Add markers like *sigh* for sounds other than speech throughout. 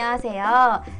안녕하세요.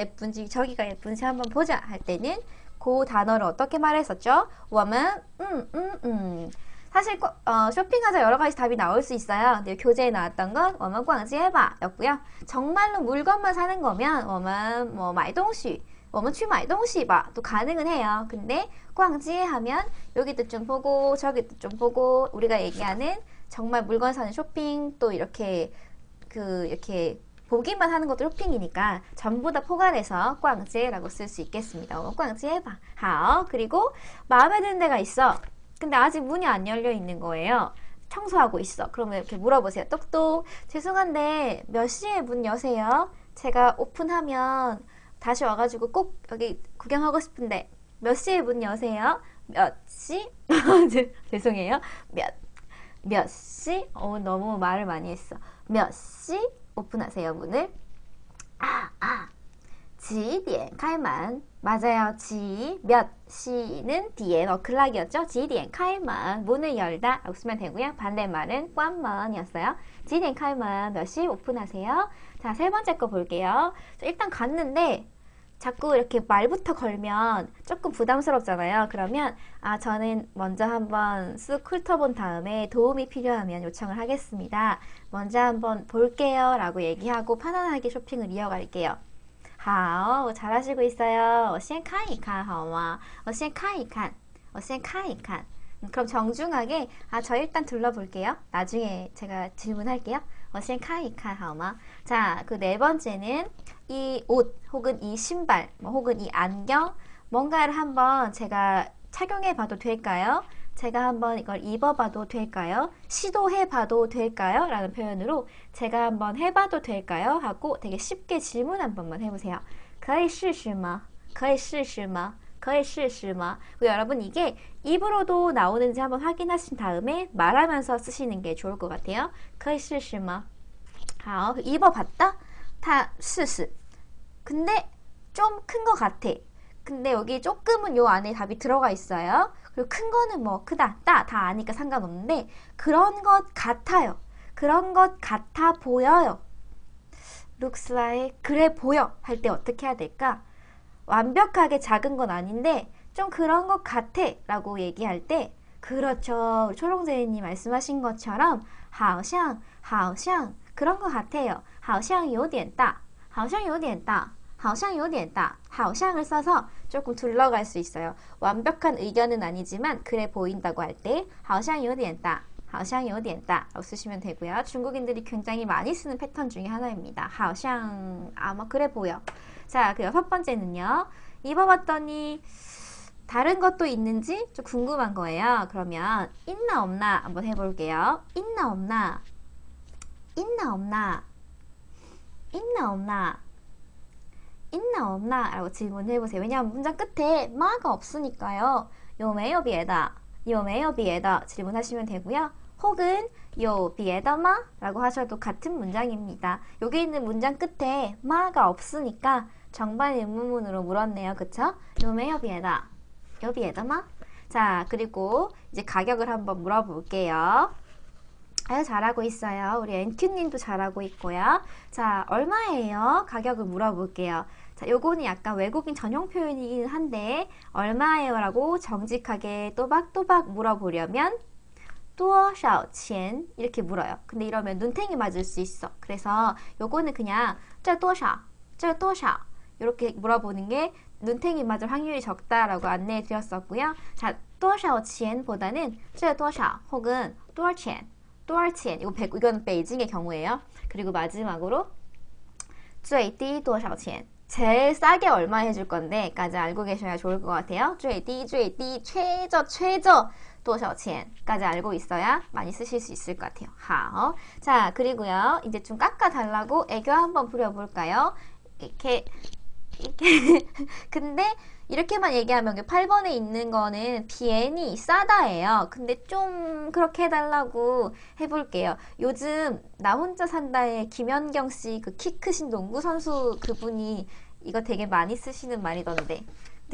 예쁜지 저기가 예쁜지 한번 보자 할 때는 그 단어를 어떻게 말했었죠? 워먼 음, 음, 음. 사실 어, 쇼핑하자 여러 가지 답이 나올 수 있어요. 근데 교재에 나왔던 건 워먼 광지 해봐 였고요. 정말로 물건만 사는 거면 워먼 뭐 말동시 워먼 취 말동시 봐도 가능은 해요. 근데 광지 하면 여기도 좀 보고 저기도 좀 보고 우리가 얘기하는 정말 물건 사는 쇼핑 또 이렇게 그 이렇게 보기만 하는 것도 쇼핑이니까 전부 다 포괄해서 꽝제라고 쓸 수 있겠습니다. 어, 꽝제 해봐. 하오. 그리고 마음에 드는 데가 있어. 근데 아직 문이 안 열려 있는 거예요. 청소하고 있어. 그러면 이렇게 물어보세요. 똑똑. 죄송한데 몇 시에 문 여세요? 제가 오픈하면 다시 와가지고 꼭 여기 구경하고 싶은데 몇 시에 문 여세요? 몇 시? *laughs* 죄송해요. 몇, 몇 시? 어, 너무 말을 많이 했어. 몇 시? 오픈하세요 문을 아, 아. 지디엔 칼만 맞아요. 지몇 시는 뒤에 너클락이었죠. 지디엔 칼만 문을 열다 쓰면 되고요. 반대말은 꽝먼이었어요. 지디엔 칼만 몇 시 오픈하세요. 자, 세 번째 거 볼게요. 일단 갔는데 자꾸 이렇게 말부터 걸면 조금 부담스럽잖아요. 그러면 아 저는 먼저 한번 쑥 훑어본 다음에 도움이 필요하면 요청을 하겠습니다. 먼저 한번 볼게요 라고 얘기하고 편안하게 쇼핑을 이어갈게요. 好, 잘하시고 있어요. 先看一看好吗?我先看一看.我先看一看. 그럼 정중하게 아 저 일단 둘러볼게요. 나중에 제가 질문할게요. 我先看一看好吗? 자, 그 네 번째는 이 옷 혹은 이 신발 뭐 혹은 이 안경 뭔가를 한번 제가 착용해 봐도 될까요? 제가 한번 이걸 입어봐도 될까요? 시도해봐도 될까요? 라는 표현으로 제가 한번 해봐도 될까요? 하고 되게 쉽게 질문 한 번만 해보세요. 可以试试吗?可以试试吗?可以试试吗? 여러분 이게 입으로도 나오는지 한번 확인하신 다음에 말하면서 쓰시는 게 좋을 것 같아요. 可以试试吗?好, 입어봤다? 다试试. 근데 좀 큰 것 같아. 근데 여기 조금은 요 안에 답이 들어가 있어요. 그리고 큰 거는 뭐 크다, 따, 다 아니까 상관없는데 그런 것 같아요. 그런 것 같아 보여요. looks like 그래 보여 할 때 어떻게 해야 될까? 완벽하게 작은 건 아닌데 좀 그런 것 같아 라고 얘기할 때 그렇죠. 초롱제이님 말씀하신 것처럼 好像,好像 그런 것 같아요. 好像有点大,好像有点大 하오샹 요디엔다. 하오샹을 써서 조금 둘러갈 수 있어요. 완벽한 의견은 아니지만 그래 보인다고 할 때 하오샹 요디엔다. 하오샹 요디엔다. 라고 쓰시면 되고요. 중국인들이 굉장히 많이 쓰는 패턴 중에 하나입니다. 하오샹 아마 뭐 그래 보여. 자, 그 여섯 번째는요. 입어봤더니 다른 것도 있는지 좀 궁금한 거예요. 그러면 있나 없나 한번 해볼게요. 있나 없나 있나 없나 있나 없나 있나 없나? 라고 질문해 보세요. 왜냐하면 문장 끝에 마가 없으니까요. 요메요 비에다, 요메요 비에다 질문하시면 되고요. 혹은 요 비에다마? 라고 하셔도 같은 문장입니다. 여기 있는 문장 끝에 마가 없으니까 정반 의문문으로 물었네요. 그쵸? 요메요 비에다, 요 비에다마? 자, 그리고 이제 가격을 한번 물어볼게요. 아유, 잘하고 있어요. 우리 NQ님도 잘하고 있고요. 자, 얼마예요? 가격을 물어볼게요. 자, 요거는 약간 외국인 전용 표현이긴 한데, 얼마예요? 라고 정직하게 또박또박 물어보려면, 多少钱? 이렇게 물어요. 근데 이러면 눈탱이 맞을 수 있어. 그래서 요거는 그냥, 这多少?这多少? 이렇게 물어보는 게 눈탱이 맞을 확률이 적다라고 안내해 드렸었고요. 자, 多少钱보다는 这多少 혹은 多少钱 多少钱? 이거 백, 이건 베이징의 경우예요. 그리고 마지막으로 最低多少钱? 제일 싸게 얼마 해줄 건데까지 알고 계셔야 좋을 것 같아요. 最低最低 최저 최저 多少钱까지 알고 있어야 많이 쓰실 수 있을 것 같아요. 하오. 자 그리고요 이제 좀 깎아달라고 애교 한번 부려볼까요? 이렇게 이렇게 *laughs* 근데 이렇게만 얘기하면 8번에 있는 거는 비엔이 싸다예요. 근데 좀 그렇게 해달라고 해볼게요. 요즘 나 혼자 산다의 김연경 씨 그 키 크신 농구 선수 그분이 이거 되게 많이 쓰시는 말이던데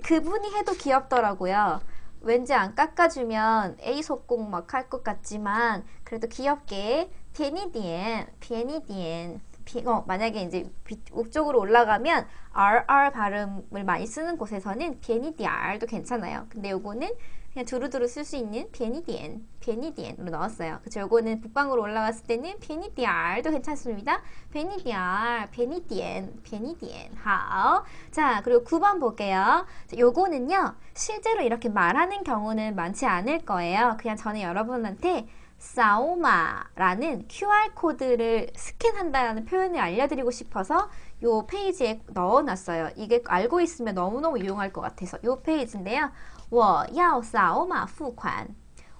그분이 해도 귀엽더라고요. 왠지 안 깎아주면 A 속공 막 할 것 같지만 그래도 귀엽게 비니디엔 비니디엔 어, 만약에 이제 옥쪽으로 올라가면 RR 발음을 많이 쓰는 곳에서는 비니디알도 괜찮아요. 근데 요거는 그냥 두루두루 쓸 수 있는 비니디엔, 비니디엔으로 넣었어요. 그쵸? 요거는 북방으로 올라갔을 때는 비니디알도 괜찮습니다. 비니디알, 비니디엔, 비니디엔. 하오. 자, 그리고 9번 볼게요. 자, 요거는요, 실제로 이렇게 말하는 경우는 많지 않을 거예요. 그냥 저는 여러분한테 사오마라는 QR코드를 스캔한다는 표현을 알려드리고 싶어서 이 페이지에 넣어놨어요. 이게 알고 있으면 너무너무 유용할 것 같아서 이 페이지인데요. 我要扫码付款.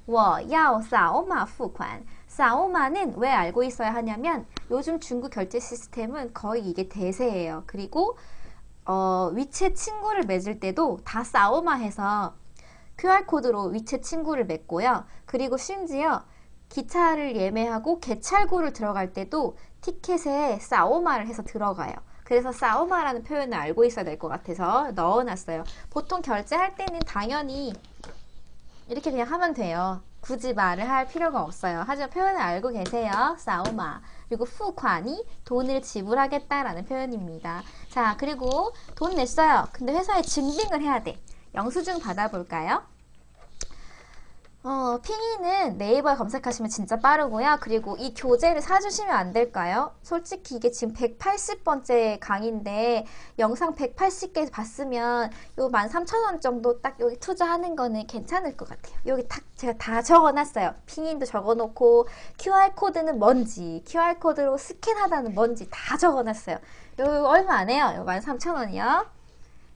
我要扫码付款. 사오마는 왜 알고 있어야 하냐면 요즘 중국 결제 시스템은 거의 이게 대세예요. 그리고 어, 위챗 친구를 맺을 때도 다 사오마해서 QR코드로 위챗 친구를 맺고요. 그리고 심지어 기차를 예매하고 개찰구를 들어갈 때도 티켓에 사오마를 해서 들어가요. 그래서 사오마라는 표현을 알고 있어야 될 것 같아서 넣어놨어요. 보통 결제할 때는 당연히 이렇게 그냥 하면 돼요. 굳이 말을 할 필요가 없어요. 하지만 표현을 알고 계세요. 사오마. 그리고 후관이 돈을 지불하겠다라는 표현입니다. 자, 그리고 돈 냈어요. 근데 회사에 증빙을 해야 돼. 영수증 받아볼까요? 어, 핑이는 네이버에 검색하시면 진짜 빠르고요. 그리고 이 교재를 사주시면 안 될까요? 솔직히 이게 지금 180번째 강의인데 영상 180개 봤으면 요 13,000원 정도 딱 여기 투자하는 거는 괜찮을 것 같아요. 여기 딱 제가 다 적어놨어요. 핑인도 적어놓고 QR코드는 뭔지, QR코드로 스캔하다는 뭔지 다 적어놨어요. 요 얼마 안 해요. 요 13,000원이요.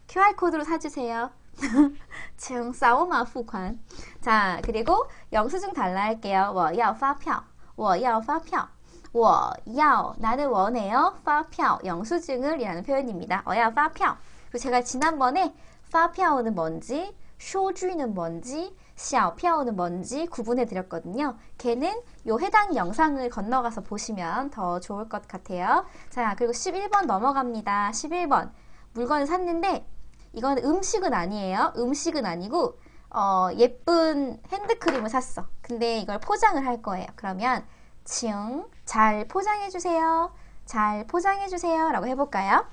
QR코드로 사주세요. *laughs* 층 싸오마 후관. 자, 그리고 영수증 달라 할게요. 我要发票.我要发票.我要 나는 원해요. 发票 영수증을 이라는 표현입니다. 我要发票. 그리고 제가 지난번에 发票는 뭔지, 收据는 뭔지, 小票는 뭔지 구분해 드렸거든요. 걔는 요 해당 영상을 건너가서 보시면 더 좋을 것 같아요. 자, 그리고 11번 넘어갑니다. 11번. 물건을 샀는데 이건 음식은 아니에요. 음식은 아니고 어, 예쁜 핸드크림을 샀어. 근데 이걸 포장을 할 거예요. 그러면 칭잘 포장해 주세요. 잘 포장해 주세요. 라고 해볼까요?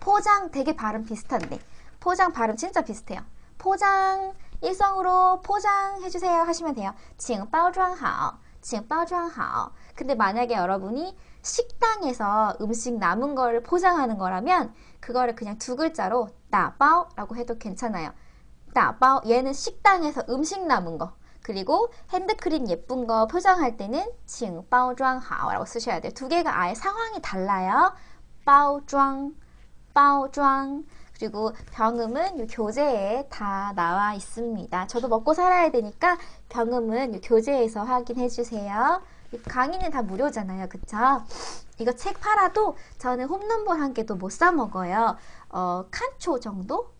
포장 되게 발음 비슷한데 포장 발음 진짜 비슷해요. 포장 일성으로 포장해 주세요 하시면 돼요. 请包装好.请包装好. 근데 만약에 여러분이 식당에서 음식 남은 거를 포장하는 거라면 그거를 그냥 두 글자로 따바오라고 해도 괜찮아요. 따바오 얘는 식당에서 음식 남은 거 그리고 핸드크림 예쁜 거 포장할 때는 请包装好라고 쓰셔야 돼요. 두 개가 아예 상황이 달라요. 包装, 包装 그리고 병음은 이 교재에 다 나와 있습니다. 저도 먹고 살아야 되니까 병음은 이 교재에서 확인해 주세요. 강의는 다 무료잖아요. 그쵸? 이거 책 팔아도 저는 홈런볼 한 개도 못 사 먹어요. 어, 칸초 정도?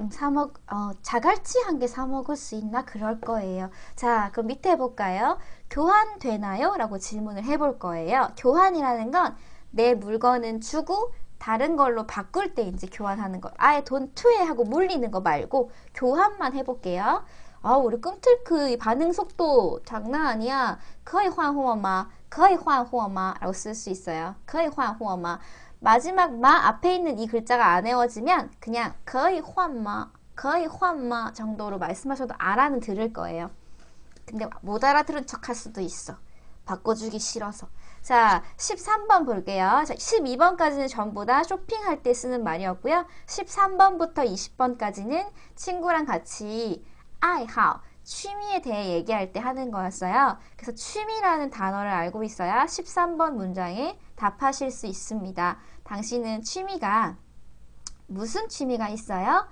음, 사 먹, 어, 자갈치 한 개 사 먹을 수 있나? 그럴 거예요. 자, 그럼 밑에 해볼까요? 교환되나요? 라고 질문을 해볼 거예요. 교환이라는 건 내 물건은 주고 다른 걸로 바꿀 때 이제 교환하는 거. 아예 돈 투해하고 물리는 거 말고 교환만 해볼게요. 아, 우리 꿈틀크 반응 속도 장난 아니야. 거의 환호어마, 거의 환호어마 라고 쓸 수 있어요. 거의 환호어마. 마지막 마 앞에 있는 이 글자가 안 외워지면 그냥 거의 환마, 거의 환마 정도로 말씀하셔도 알아는 들을 거예요. 근데 못 알아들은 척 할 수도 있어. 바꿔주기 싫어서. 자, 13번 볼게요. 자, 12번까지는 전부 다 쇼핑할 때 쓰는 말이었고요. 13번부터 20번까지는 친구랑 같이 아이하오 취미에 대해 얘기할 때 하는 거였어요. 그래서 취미라는 단어를 알고 있어야 13번 문장에 답하실 수 있습니다. 당신은 취미가 무슨 취미가 있어요?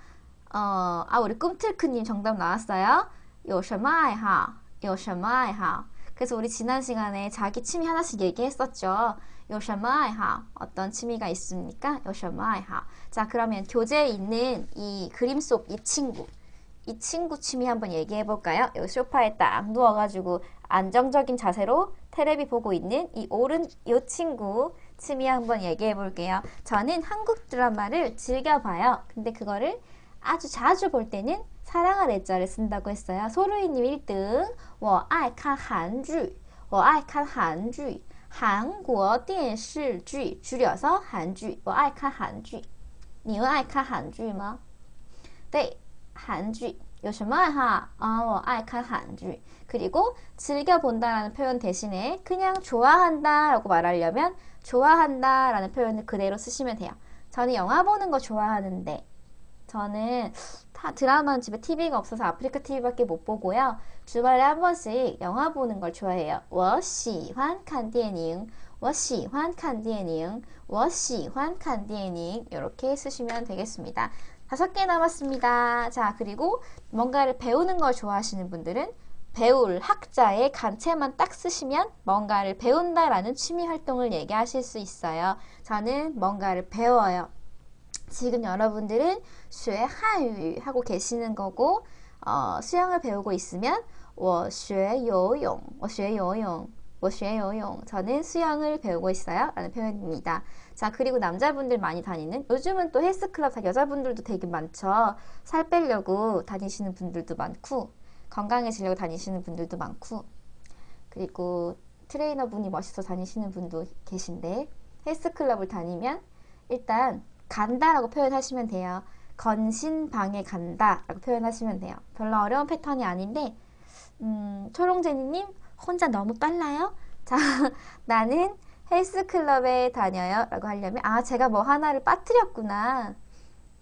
어, 아 우리 꿈틀크님 정답 나왔어요. 요셔마이하, 요셔마이하. 그래서 우리 지난 시간에 자기 취미 하나씩 얘기했었죠. 요샤마이하 어떤 취미가 있습니까? 요샤마이하 자 그러면 교재에 있는 이 그림 속 이 친구 이 친구 취미 한번 얘기해 볼까요? 요 소파에 딱 누워가지고 안정적인 자세로 테레비 보고 있는 이 오른 요 친구 취미 한번 얘기해 볼게요. 저는 한국 드라마를 즐겨봐요. 근데 그거를 아주 자주 볼 때는 사랑할 애자를 쓴다고 했어요. 소루이님 1등. 我爱看韩剧.我爱看韩剧.韩国电视剧 줄여서 한주. 我爱看韩剧.你会爱看韩剧吗? 네. 한주. 有什么爱好? 아, 我爱看韩剧. 그리고 즐겨 본다라는 표현 대신에 그냥 좋아한다라고 말하려면 좋아한다라는 표현을 그대로 쓰시면 돼요. 저는 영화 보는 거 좋아하는데 저는 다 드라마는 집에 TV가 없어서 아프리카 TV밖에 못 보고요. 주말에 한 번씩 영화 보는 걸 좋아해요. 我喜欢看电影.我喜欢看电影.我喜欢看电影. 이렇게 쓰시면 되겠습니다. 다섯 개 남았습니다. 자, 그리고 뭔가를 배우는 걸 좋아하시는 분들은 배울 학자의 간체만 딱 쓰시면 뭔가를 배운다라는 취미 활동을 얘기하실 수 있어요. 저는 뭔가를 배워요. 지금 여러분들은 쇠 한유 하고 계시는 거고 어, 수영을 배우고 있으면 我学游泳,我学游泳,我学游泳. 저는 수영을 배우고 있어요. 라는 표현입니다. 자, 그리고 남자분들 많이 다니는 요즘은 또 헬스클럽 여자분들도 되게 많죠. 살 빼려고 다니시는 분들도 많고 건강해지려고 다니시는 분들도 많고 그리고 트레이너분이 멋있어 다니시는 분도 계신데 헬스클럽을 다니면 일단 간다라고 표현하시면 돼요. 건신방에 간다라고 표현하시면 돼요. 별로 어려운 패턴이 아닌데 음, 초롱제니님 혼자 너무 빨라요? 자, *laughs* 나는 헬스클럽에 다녀요 라고 하려면 아 제가 뭐 하나를 빠뜨렸구나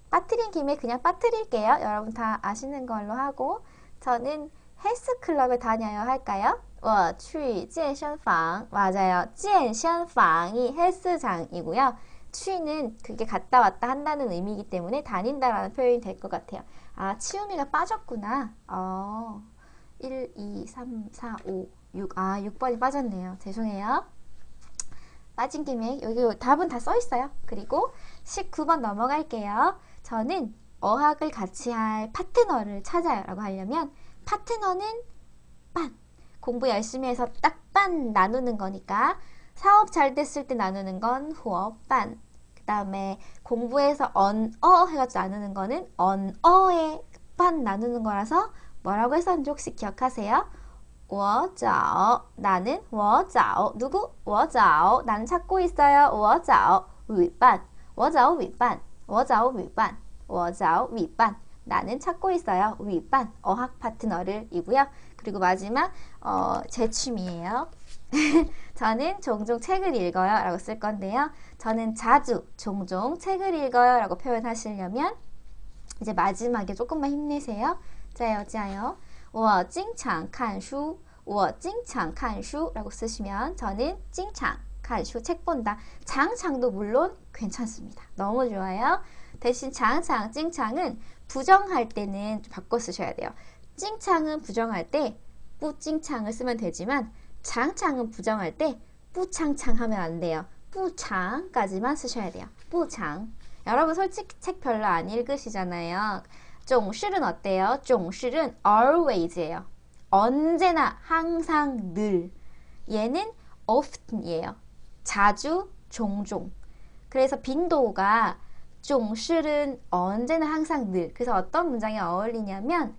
빠뜨린 김에 그냥 빠뜨릴게요 여러분 다 아시는 걸로 하고 저는 헬스클럽에 다녀요 할까요? 我去健身房 맞아요 健身房이 헬스장이고요 취는 그게 갔다 왔다 한다는 의미이기 때문에 다닌다라는 표현이 될 것 같아요. 아, 치우미가 빠졌구나. 어, 1, 2, 3, 4, 5, 6. 아, 6번이 빠졌네요. 죄송해요. 빠진 김에 여기 답은 다 써 있어요. 그리고 19번 넘어갈게요. 저는 어학을 같이 할 파트너를 찾아요. 라고 하려면 파트너는 빤. 공부 열심히 해서 딱빤 나누는 거니까 사업 잘 됐을 때 나누는 건 후어반. 그 다음에 공부해서 언어 해가지고 나누는 거는 언어에 반 나누는 거라서 뭐라고 했었는지 혹시 기억하세요? 我找 나는 我找 누구? 我找 나는 찾고 있어요. 我找 윗반 我找 윗반 我找 윗반 我找 윗반 나는 찾고 있어요. 윗반 어학 파트너를 이고요. 그리고 마지막 어, 제 취미예요. *laughs* 저는 종종 책을 읽어요 라고 쓸 건데요. 저는 자주 종종 책을 읽어요 라고 표현하시려면 이제 마지막에 조금만 힘내세요. 자요, 자요. 我经常看书,我经常看书 라고 쓰시면 저는 经常看书 책 본다. 장창도 물론 괜찮습니다. 너무 좋아요. 대신 장창, 찡창은 부정할 때는 바꿔 쓰셔야 돼요. 찡창은 부정할 때 뿌찡창을 쓰면 되지만 장창은 부정할 때 뿌창창 하면 안 돼요. 뿌창까지만 쓰셔야 돼요. 뿌창. 여러분 솔직히 책 별로 안 읽으시잖아요. 종실은 어때요? 종실은 always예요. 언제나 항상 늘. 얘는 often이에요. 자주 종종. 그래서 빈도가 종실은 언제나 항상 늘. 그래서 어떤 문장에 어울리냐면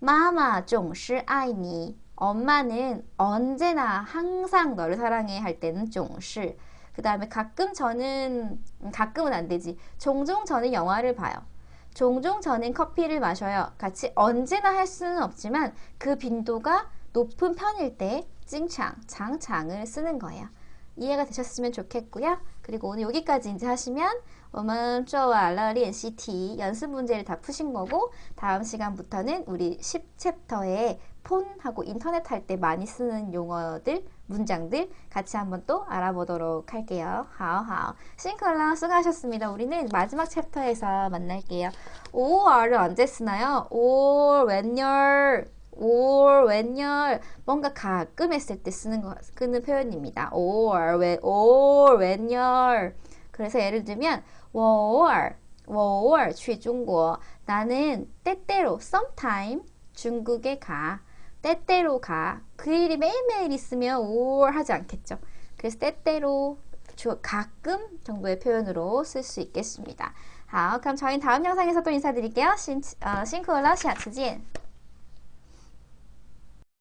마마 종실 아이니 엄마는 언제나 항상 너를 사랑해 할 때는 종실. 그 다음에 가끔 저는 음, 가끔은 안 되지. 종종 저는 영화를 봐요. 종종 저는 커피를 마셔요. 같이 언제나 할 수는 없지만 그 빈도가 높은 편일 때 찡창, 장창을 쓰는 거예요. 이해가 되셨으면 좋겠고요. 그리고 오늘 여기까지 이제 하시면 我们做完了练习题 연습 문제를 다 푸신 거고 다음 시간부터는 우리 10챕터에 폰하고 인터넷 할 때 많이 쓰는 용어들, 문장들 같이 한번 또 알아보도록 할게요. 하오하오. 싱컬랑 수고하셨습니다. 우리는 마지막 챕터에서 만날게요. 5월을 언제 쓰나요? 5월 when you're or 웬열 뭔가 가끔 했을 때 쓰는 거 쓰는 표현입니다. or 왜 or 웬열 그래서 예를 들면 我偶尔我偶尔去中国 나는 때때로 sometime 중국에 가 때때로 가. 그 일이 매일매일 있으면 우월하지 않겠죠. 그래서 때때로 가끔 정도의 표현으로 쓸 수 있겠습니다. 아, 그럼 저희는 다음 영상에서 또 인사드릴게요. 신, 어,